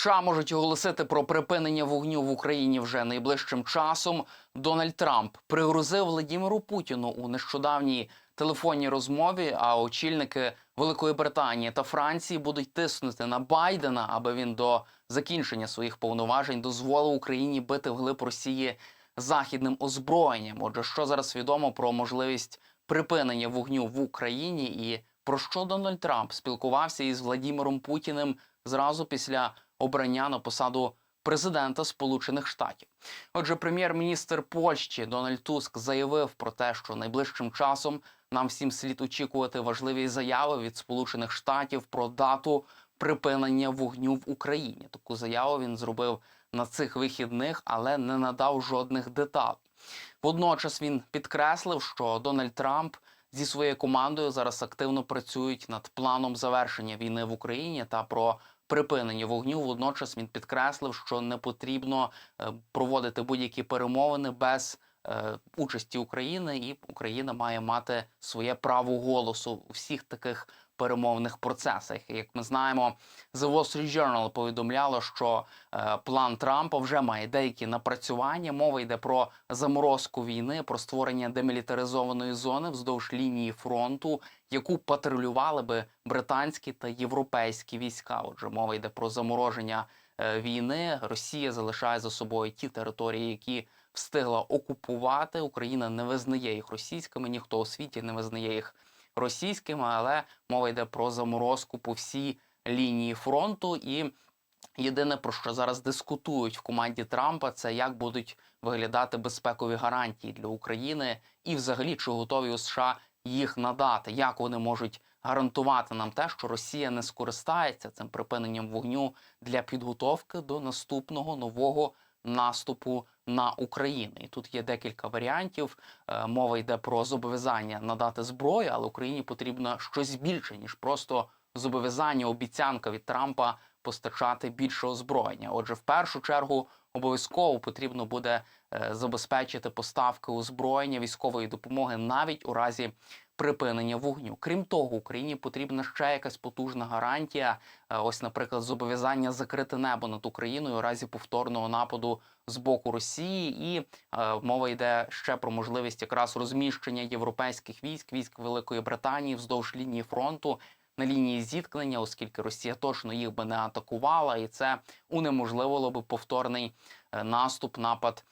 США можуть оголосити про припинення вогню в Україні вже найближчим часом. Дональд Трамп пригрозив Владіміру Путіну у нещодавній телефонній розмові. А очільники Великої Британії та Франції будуть тиснути на Байдена, аби він до закінчення своїх повноважень дозволив Україні бити вглиб Росії західним озброєнням. Отже, що зараз відомо про можливість припинення вогню в Україні і про що Дональд Трамп спілкувався із Владіміром Путіним зразу після обрання на посаду президента Сполучених Штатів. Отже, прем'єр-міністр Польщі Дональд Туск заявив про те, що найближчим часом нам всім слід очікувати важливі заяви від Сполучених Штатів про дату припинення вогню в Україні. Таку заяву він зробив на цих вихідних, але не надав жодних деталей. Водночас він підкреслив, що Дональд Трамп зі своєю командою зараз активно працюють над планом завершення війни в Україні та про припинення вогню. Водночас він підкреслив, що не потрібно е, проводити будь-які перемовини без участі України, і Україна має мати своє право голосу у всіх таких перемовних процесах. Як ми знаємо, The Wall Street Journal повідомляло, що е, план Трампа вже має деякі напрацювання. Мова йде про заморозку війни, про створення демілітаризованої зони вздовж лінії фронту, яку патрулювали би британські та європейські війська. Отже, мова йде про замороження е, війни. Росія залишає за собою ті території, які встигла окупувати. Україна не визнає їх російськими, ніхто у світі не визнає їх російськими, але мова йде про заморозку по всій лінії фронту. І єдине про що зараз дискутують в команді Трампа, це як будуть виглядати безпекові гарантії для України, і взагалі чи готові у США їх надати, як вони можуть гарантувати нам те, що Росія не скористається цим припиненням вогню для підготовки до наступного нового наступу на Україну. І тут є декілька варіантів. Е, Мова йде про зобов'язання надати зброю, але Україні потрібно щось більше ніж просто зобов'язання, обіцянка від Трампа постачати більше озброєння. Отже, в першу чергу обов'язково потрібно буде е, забезпечити поставки озброєння військової допомоги навіть у разі припинення вогню. Крім того, Україні потрібна ще якась потужна гарантія. Е, Ось, наприклад, зобов'язання закрити небо над Україною у разі повторного нападу з боку Росії, і е, мова йде ще про можливість якраз розміщення європейських військ, військ Великої Британії вздовж лінії фронту. На лінії зіткнення, оскільки Росія точно їх би не атакувала, і це унеможливило би повторний е, наступ, напад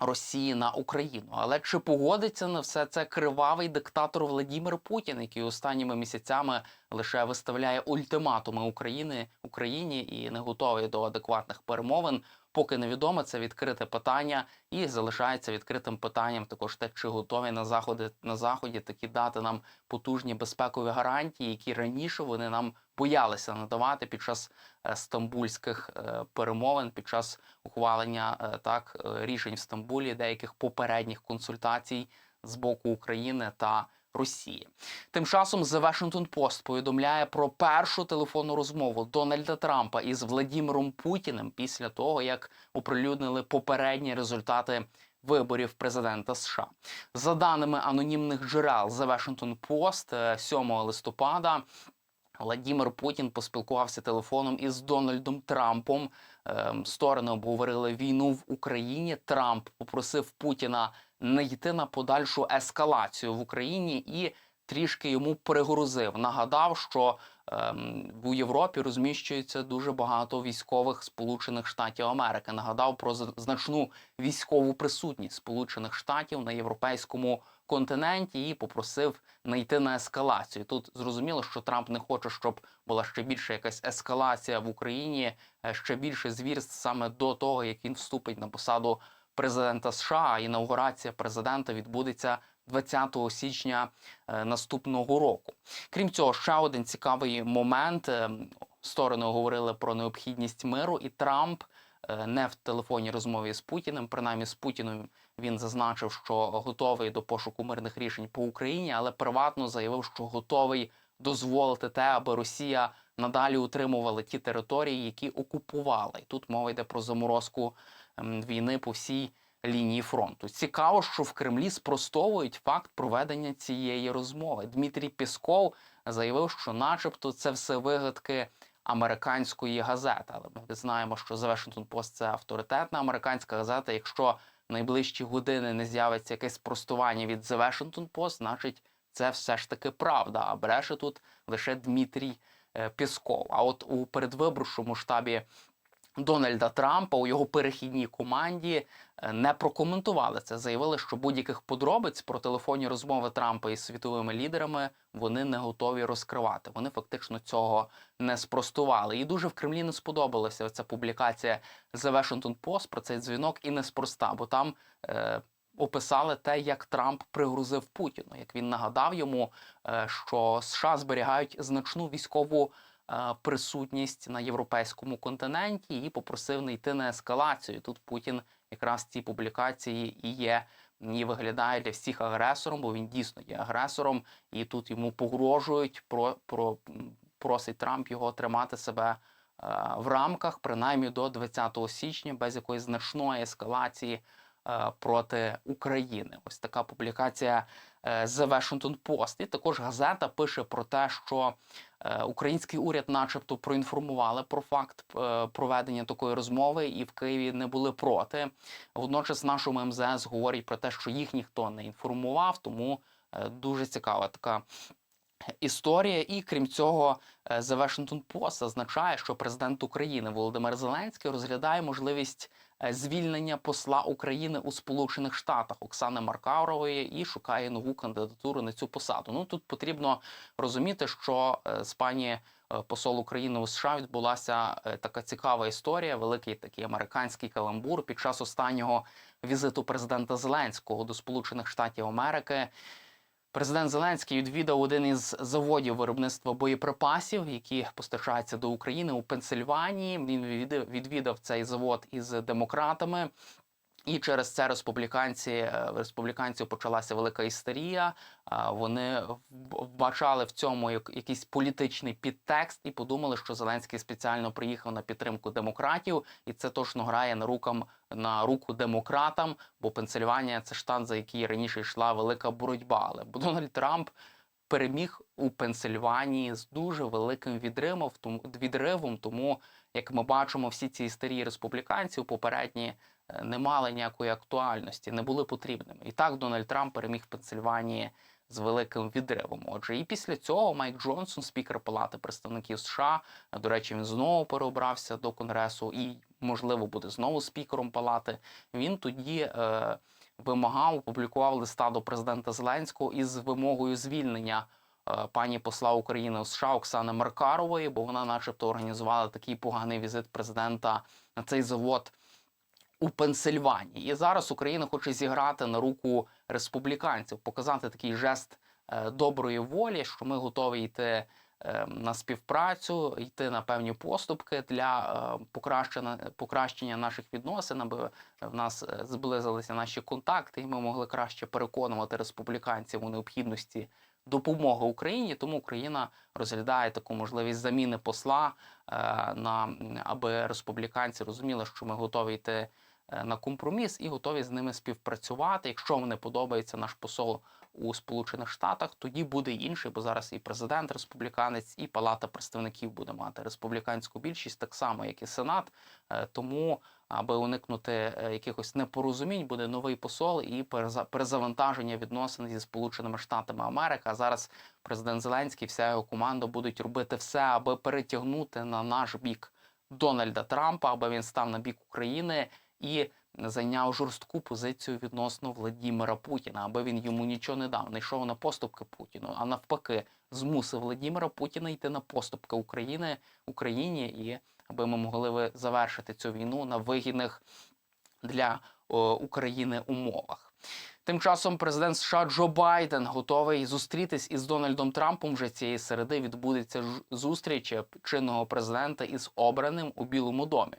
Росії на Україну. Але чи погодиться на все це кривавий диктатор Владімір Путін, який останніми місяцями лише виставляє ультиматуми України Україні і не готовий до адекватних перемовин? Поки невідомо, це відкрите питання, і залишається відкритим питанням також те, чи готові на заходи на заході такі дати нам потужні безпекові гарантії, які раніше вони нам боялися надавати під час е, стамбульських е, перемовин, під час ухвалення е, так рішень в Стамбулі, деяких попередніх консультацій з боку України та Росії. Тим часом The Washington Post повідомляє про першу телефонну розмову Дональда Трампа із Владіміром Путіним після того, як оприлюднили попередні результати виборів президента США. За даними анонімних джерел The Washington Post, е, 7 листопада. Владімір Путін поспілкувався телефоном із Дональдом Трампом. Ем, Сторони обговорили війну в Україні. Трамп попросив Путіна не йти на подальшу ескалацію в Україні і трішки йому перегрузив. Нагадав, що ем, у Європі розміщується дуже багато військових Сполучених Штатів Америки. Нагадав про значну військову присутність Сполучених Штатів на європейському континенті і попросив не йти на ескалацію. Тут зрозуміло, що Трамп не хоче, щоб була ще більша якась ескалація в Україні, е, ще більше звірств саме до того, як він вступить на посаду президента США. А Інаугурація президента відбудеться 20 січня е, наступного року. Крім цього, ще один цікавий момент. Е, Сторони говорили про необхідність миру, і Трамп не в телефонній розмові з Путіним, принаймні з Путіним він зазначив, що готовий до пошуку мирних рішень по Україні, але приватно заявив, що готовий дозволити те, аби Росія надалі утримувала ті території, які окупувала. І тут мова йде про заморозку ем, війни по всій лінії фронту. Цікаво, що в Кремлі спростовують факт проведення цієї розмови. Дмитрій Пісков заявив, що, начебто, це все вигадки американської газети. Але ми знаємо, що The Washington Post – це авторитетна американська газета. Якщо найближчі години не з'явиться якесь спростування від The Washington Post, значить це все ж таки правда. А бреше тут лише Дмитрій е, Пісков. А от у передвиборчому штабі Дональда Трампа у його перехідній команді не прокоментували це. Заявили, що будь-яких подробиць про телефонні розмови Трампа із світовими лідерами вони не готові розкривати. Вони фактично цього не спростували. І дуже в Кремлі не сподобалася ця публікація The Washington Post про цей дзвінок і неспроста, бо там. Е, Описали те, як Трамп пригрузив Путіну, як він нагадав йому, е, що США зберігають значну військову е, присутність на європейському континенті і попросив не йти на ескалацію. Тут Путін якраз ці публікації і є. І виглядає для всіх агресором, бо він дійсно є агресором, і тут йому погрожують про, про просить Трамп його тримати себе е, в рамках, принаймні до 20 січня, без якоїсь значної ескалації проти України. Ось така публікація е, The Washington Post. І також газета пише про те, що е, український уряд, начебто, проінформували про факт е, проведення такої розмови, і в Києві не були проти. Водночас, нашому МЗС говорять про те, що їх ніхто не інформував, тому е, дуже цікава така. Історія, і крім цього, е, The Washington Post зазначає, що президент України Володимир Зеленський розглядає можливість е, звільнення посла України у Сполучених Штатах Оксани Маркарової і шукає нову кандидатуру на цю посаду. Ну тут потрібно розуміти, що е, з пані посол України у США відбулася така цікава історія, великий такий американський каламбур під час останнього візиту президента Зеленського до Сполучених Штатів Америки. Президент Зеленський відвідав один із заводів виробництва боєприпасів, які постачаються до України у Пенсильванії. Він відвідав- цей завод із демократами. І через це республіканці е, республіканців почалася велика істерія. Вони вбачали в цьому як- якийсь політичний підтекст і подумали, що Зеленський спеціально приїхав на підтримку демократів, і це точно грає на рукам на руку демократам. Бо Пенсильванія це штат, за який раніше йшла велика боротьба. Але Дональд Трамп переміг у Пенсильванії з дуже великим відривом, тому відривом. Тому, як ми бачимо, всі ці історії республіканців попередні не мали ніякої актуальності, не були потрібними. І так Дональд Трамп переміг Пенсильванії з великим відривом. Отже, і після цього Майк Джонсон, спікер Палати представників США, до речі, він знову переобрався до Конгресу і, можливо, буде знову спікером Палати. Він тоді. Е, Вимагав, опублікував листа до президента Зеленського із вимогою звільнення е, пані посла України у США Оксани Маркарової, бо вона, начебто, організувала такий поганий візит президента на цей завод у Пенсильванії. І зараз Україна хоче зіграти на руку республіканців, показати такий жест е, доброї волі, що ми готові йти е, на співпрацю, йти на певні поступки для е, покращення, покращення наших відносин, аби в нас зблизилися наші контакти, і ми могли краще переконувати республіканців у необхідності допомоги Україні. Тому Україна розглядає таку можливість заміни посла е, на аби республіканці розуміли, що ми готові йти на компроміс і готові з ними співпрацювати. Якщо вам не подобається наш посол у Сполучених Штатах, тоді буде інший, бо зараз і президент республіканець, і Палата представників буде мати республіканську більшість, так само як і Сенат. Е, Тому, аби уникнути е, якихось непорозумінь, буде новий посол і переза- перезавантаження відносин зі Сполученими Штатами Америки. А зараз президент Зеленський, вся його команда будуть робити все, аби перетягнути на наш бік Дональда Трампа, аби він став на бік України і зайняв жорстку позицію відносно Владімира Путіна, аби він йому нічого не дав, не йшов на поступки Путіну, а навпаки, змусив Владімира Путіна йти на поступки України Україні, і аби ми могли завершити цю війну на вигідних для України умовах. Тим часом президент США Джо Байден готовий зустрітись із Дональдом Трампом. Вже цієї середи відбудеться зустріч чинного президента із обраним у Білому домі.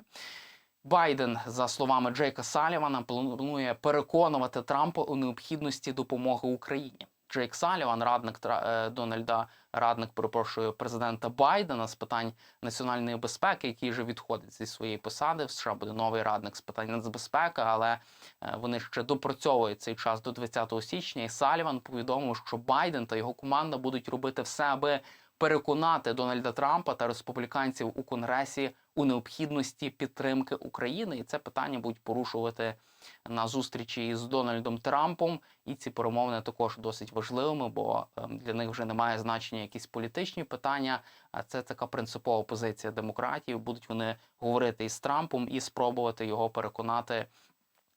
Байден, за словами Джейка Салівана, планує переконувати Трампа у необхідності допомоги Україні. Джейк Саліван, радник е, Дональда, радник, перепрошую, президента Байдена з питань національної безпеки, який вже відходить зі своєї посади. В США буде новий радник з питань нацбезпеки, але е, вони ще допрацьовують цей час до 20 січня. І Саліван повідомив, що Байден та його команда будуть робити все, аби переконати Дональда Трампа та республіканців у Конгресі у необхідності підтримки України, і це питання будуть порушувати на зустрічі з Дональдом Трампом. І ці перемовини також досить важливими, бо ем, для них вже немає значення якісь політичні питання. А це така принципова позиція демократів. Будуть вони говорити із Трампом і спробувати його переконати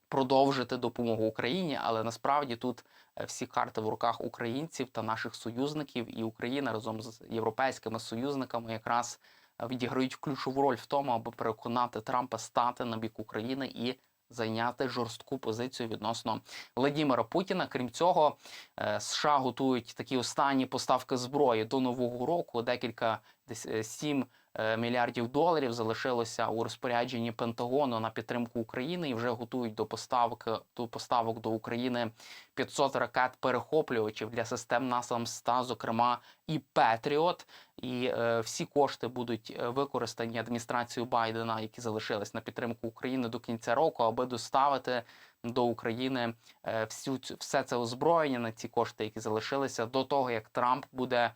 продовжити допомогу Україні. Але насправді тут е, всі карти в руках українців та наших союзників, і Україна разом з європейськими союзниками якраз відіграють ключову роль в тому, аби переконати Трампа стати на бік України і зайняти жорстку позицію відносно Владімира Путіна. Крім цього, е, США готують такі останні поставки зброї до нового року. Декілька е, 7 е, мільярдів доларів залишилося у розпорядженні Пентагону на підтримку України і вже готують до поставки до поставок до України 500 ракет перехоплювачів для систем НАСАМ-100, зокрема і Петріот. І е, всі кошти будуть е, використані адміністрацією Байдена, які залишились на підтримку України до кінця року, аби доставити до України е, всю все це озброєння на ці кошти, які залишилися до того, як Трамп буде е,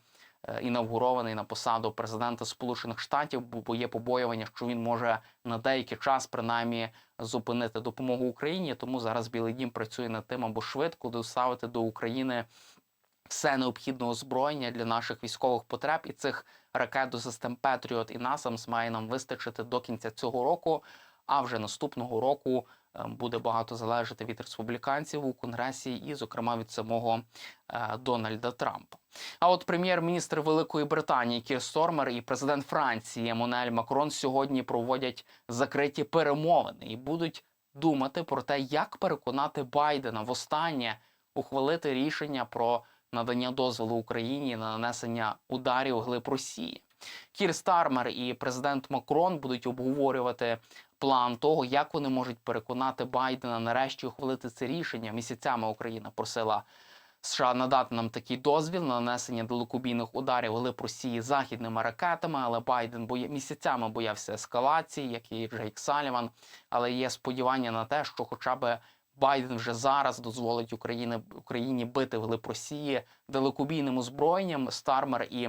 інавгурований на посаду президента Сполучених Штатів, бо є побоювання, що він може на деякий час принаймні зупинити допомогу Україні. Тому зараз Білий Дім працює над тим, аби швидко доставити до України все необхідне озброєння для наших військових потреб і цих ракет до систем Петріот і НАСАМС має нам вистачити до кінця цього року. А вже наступного року е, буде багато залежати від республіканців у конгресі, і, зокрема, від самого е, Дональда Трампа. А от прем'єр-міністр Великої Британії Кір Стормер і президент Франції Еммануель Макрон сьогодні проводять закриті перемовини і будуть думати про те, як переконати Байдена востаннє ухвалити рішення про надання дозволу Україні на нанесення ударів глиб Росії. Кір Стармер і президент Макрон будуть обговорювати план того, як вони можуть переконати Байдена нарешті ухвалити це рішення. Місяцями Україна просила США надати нам такий дозвіл на нанесення далекобійних ударів глиб Росії західними ракетами, але Байден боя... місяцями боявся ескалації, як і Джейк Саліван. Але є сподівання на те, що хоча б Байден вже зараз дозволить Україні, Україні бити вглиб Росії далекобійним озброєнням. Стармер і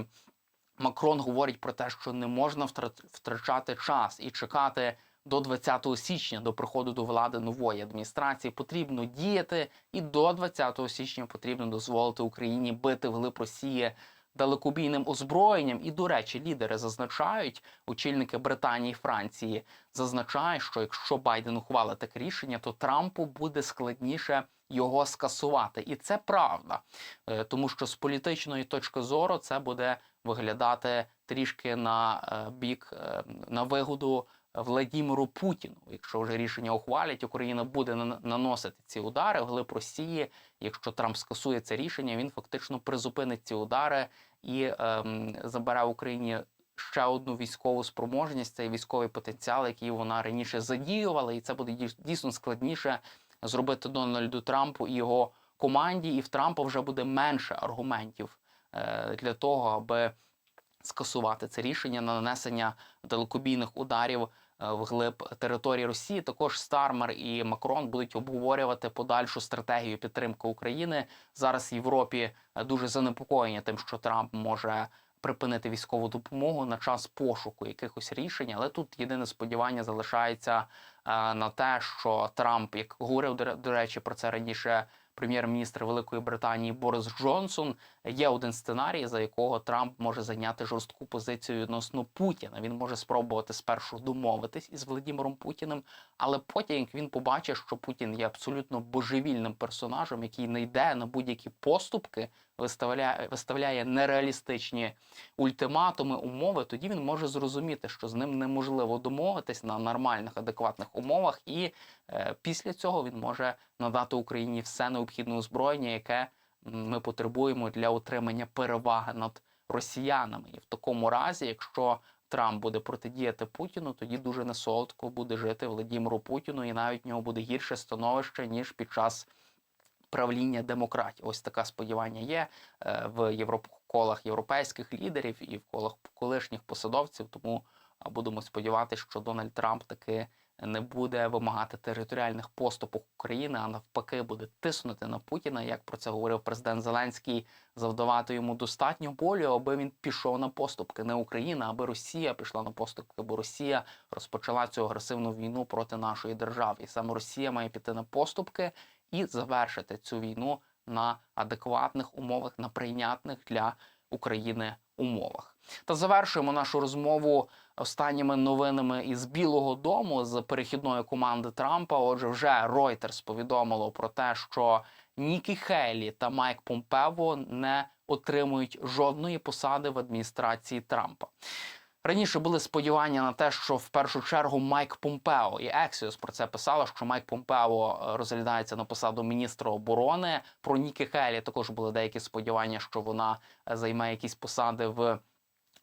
Макрон говорять про те, що не можна втра- втрачати час і чекати до 20 січня до приходу до влади нової адміністрації. Потрібно діяти, і до 20 січня потрібно дозволити Україні бити вглиб Росії далекобійним озброєнням. І, до речі, лідери зазначають, очільники Британії і Франції зазначають, що якщо Байден ухвалить таке рішення, то Трампу буде складніше його скасувати. І це правда, Е, тому що з політичної точки зору це буде виглядати трішки на е, бік е, на вигоду Владіміру Путіну. Якщо вже рішення ухвалять, Україна буде нан- наносити ці удари вглиб Росії. Якщо Трамп скасує це рішення, він фактично призупинить ці удари і ем, забере Україні. Ще одну військову спроможність, цей військовий потенціал, який вона раніше задіювала, і це буде дійс- дійсно складніше зробити Дональду Трампу і його команді. І в Трампа вже буде менше аргументів е, для того, аби скасувати це рішення на нанесення далекобійних ударів е, вглиб території Росії. Також Стармер і Макрон будуть обговорювати подальшу стратегію підтримки України. Зараз в Європі е, дуже занепокоєні тим, що Трамп може припинити військову допомогу на час пошуку якихось рішень. Але тут єдине сподівання залишається е, на те, що Трамп, як говорив до речі, про це раніше прем'єр-міністр Великої Британії Борис Джонсон. Є один сценарій, за якого Трамп може зайняти жорстку позицію відносно Путіна. Він може спробувати спершу домовитись із Володимиром Путіним, але потім як він побачить, що Путін є абсолютно божевільним персонажем, який не йде на будь-які поступки, виставляє, виставляє нереалістичні ультиматуми, умови, тоді він може зрозуміти, що з ним неможливо домовитись на нормальних, адекватних умовах, і е, після цього він може надати Україні все необхідне озброєння, яке ми потребуємо для отримання переваги над росіянами. І в такому разі, якщо Трамп буде протидіяти Путіну, тоді дуже несолодко буде жити Владимиру Путіну, і навіть в нього буде гірше становище ніж під час правління демократії. Ось таке сподівання є е, в європ... колах європейських лідерів і в колах колишніх посадовців. Тому будемо сподіватися, що Дональд Трамп таки не буде вимагати територіальних поступок України, а навпаки, буде тиснути на Путіна, як про це говорив президент Зеленський, завдавати йому достатньо болю, аби він пішов на поступки. Не Україна, аби Росія пішла на поступки, бо Росія розпочала цю агресивну війну проти нашої держави. І саме Росія має піти на поступки і завершити цю війну на адекватних умовах, на прийнятних для України умовах. Та завершуємо нашу розмову останніми новинами із Білого Дому з перехідної команди Трампа. Отже, вже Reuters повідомило про те, що Нікі Хейлі та Майк Помпево не отримують жодної посади в адміністрації Трампа. Раніше були сподівання на те, що в першу чергу Майк Помпео і Ексіос про це писала, що Майк Помпео е, розглядається на посаду міністра оборони. Про Нікі Хелі також були деякі сподівання, що вона е, займе якісь посади в.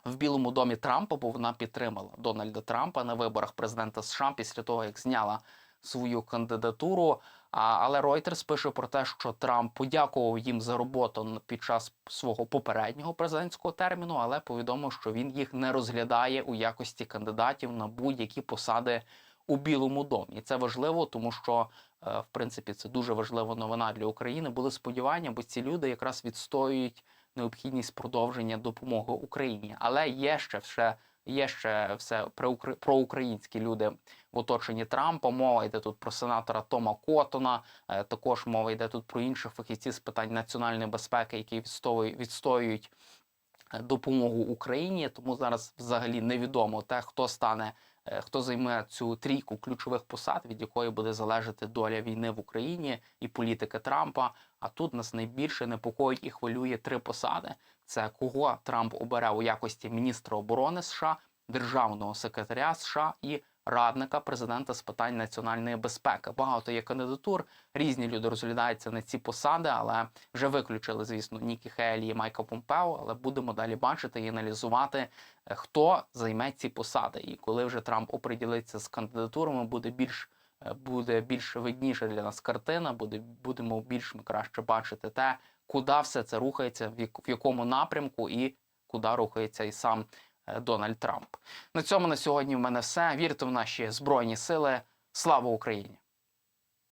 В Білому домі Трампа, бо вона підтримала Дональда Трампа на виборах президента США після того, як зняла свою кандидатуру. Але Reuters пише про те, що Трамп подякував їм за роботу під час свого попереднього президентського терміну, але повідомив, що він їх не розглядає у якості кандидатів на будь-які посади у Білому домі. І це важливо, тому що е, в принципі це дуже важлива новина для України. Були сподівання, бо ці люди якраз відстоюють необхідність продовження допомоги Україні. Але є ще все, є ще все проукр- проукраїнські люди в оточенні Трампа. Мова йде тут про сенатора Тома Котона. е, Також мова йде тут про інших фахівців з питань національної безпеки, які відстоюють, відстоюють е, допомогу Україні. Тому зараз взагалі невідомо те, хто стане, е, хто займе цю трійку ключових посад, від якої буде залежати доля війни в Україні і політики Трампа. А тут нас найбільше непокоїть і хвилює три посади: це кого Трамп обере у якості міністра оборони США, державного секретаря США і радника президента з питань національної безпеки. Багато є кандидатур. Різні люди розглядаються на ці посади, але вже виключили, звісно, Нікі Хейлі і Майка Помпео. Але будемо далі бачити і аналізувати, е, хто займе ці посади. І коли вже Трамп оприділиться з кандидатурами, буде більш е, буде більш видніша для нас картина. Буде будемо більш краще бачити те, куди все це рухається, в якому напрямку і куди рухається і сам е, Дональд Трамп. На цьому на сьогодні в мене все. Вірте в наші збройні сили. Слава Україні!